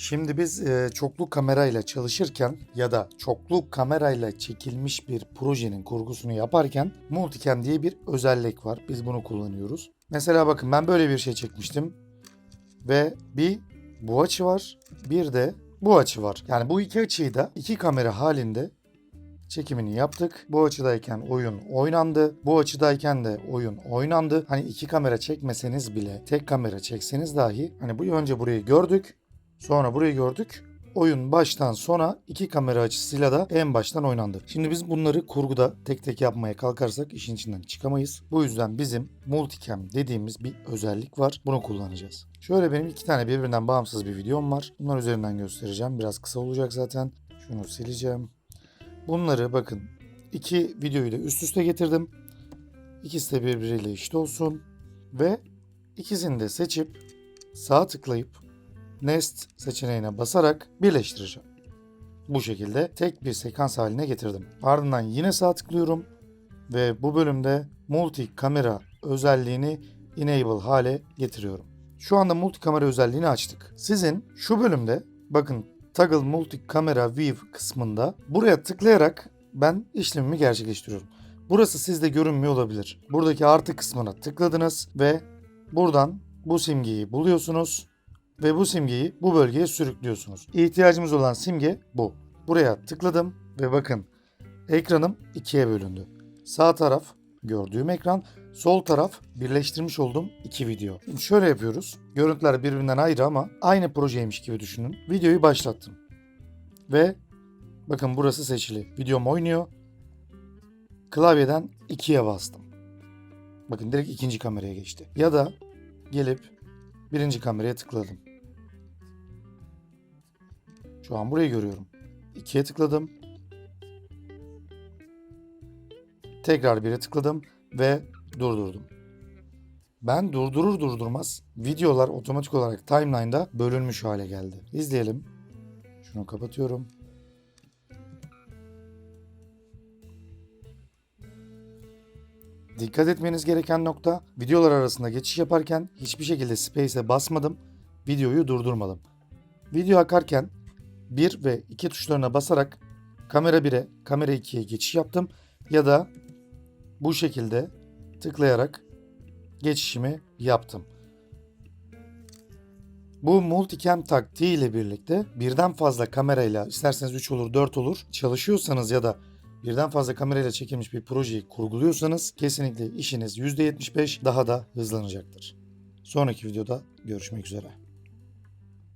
Şimdi biz e, çoklu kamerayla çalışırken ya da çoklu kamerayla çekilmiş bir projenin kurgusunu yaparken Multicam diye bir özellik var. Biz bunu kullanıyoruz. Mesela bakın ben böyle bir şey çekmiştim. Ve bir bu açı var, bir de bu açı var. Yani bu iki açıyı da iki kamera halinde çekimini yaptık. Bu açıdayken oyun oynandı. Bu açıdayken de oyun oynandı. Hani iki kamera çekmeseniz bile tek kamera çekseniz dahi hani bu önce burayı gördük. Sonra burayı gördük. Oyun baştan sona iki kamera açısıyla da en baştan oynandı. Şimdi biz bunları kurguda tek tek yapmaya kalkarsak işin içinden çıkamayız. Bu yüzden bizim multicam dediğimiz bir özellik var. Bunu kullanacağız. Şöyle benim iki tane birbirinden bağımsız bir videom var. Bunlar üzerinden göstereceğim. Biraz kısa olacak zaten. Şunu sileceğim. Bunları bakın iki videoyu da üst üste getirdim. İkisi de birbiriyle eşit olsun. Ve ikisini de seçip sağ tıklayıp Nest seçeneğine basarak birleştireceğim. Bu şekilde tek bir sekans haline getirdim. Ardından yine sağ tıklıyorum ve bu bölümde multi kamera özelliğini enable hale getiriyorum. Şu anda multi kamera özelliğini açtık. Sizin şu bölümde bakın toggle multi kamera view kısmında buraya tıklayarak ben işlemimi gerçekleştiriyorum. Burası sizde görünmüyor olabilir. Buradaki artı kısmına tıkladınız ve buradan bu simgeyi buluyorsunuz ve bu simgeyi bu bölgeye sürüklüyorsunuz. İhtiyacımız olan simge bu. Buraya tıkladım ve bakın ekranım ikiye bölündü. Sağ taraf gördüğüm ekran, sol taraf birleştirmiş olduğum iki video. Şimdi şöyle yapıyoruz. Görüntüler birbirinden ayrı ama aynı projeymiş gibi düşünün. Videoyu başlattım. Ve bakın burası seçili. Videom oynuyor. Klavyeden ikiye bastım. Bakın direkt ikinci kameraya geçti. Ya da gelip birinci kameraya tıkladım. Şu an burayı görüyorum. İkiye tıkladım. Tekrar bire tıkladım ve durdurdum. Ben durdurur durdurmaz videolar otomatik olarak timeline'da bölünmüş hale geldi. İzleyelim. Şunu kapatıyorum. Dikkat etmeniz gereken nokta videolar arasında geçiş yaparken hiçbir şekilde space'e basmadım. Videoyu durdurmadım. Video akarken 1 ve 2 tuşlarına basarak kamera 1'e, kamera 2'ye geçiş yaptım ya da bu şekilde tıklayarak geçişimi yaptım. Bu multicam taktiği ile birlikte birden fazla kamerayla isterseniz 3 olur 4 olur çalışıyorsanız ya da birden fazla kamerayla çekilmiş bir projeyi kurguluyorsanız kesinlikle işiniz %75 daha da hızlanacaktır. Sonraki videoda görüşmek üzere.